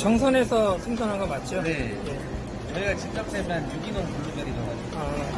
정선에서 생산한 거 맞죠? 네. 예. 저희가 직접 재배한 유기농 블루베리여가지고 아,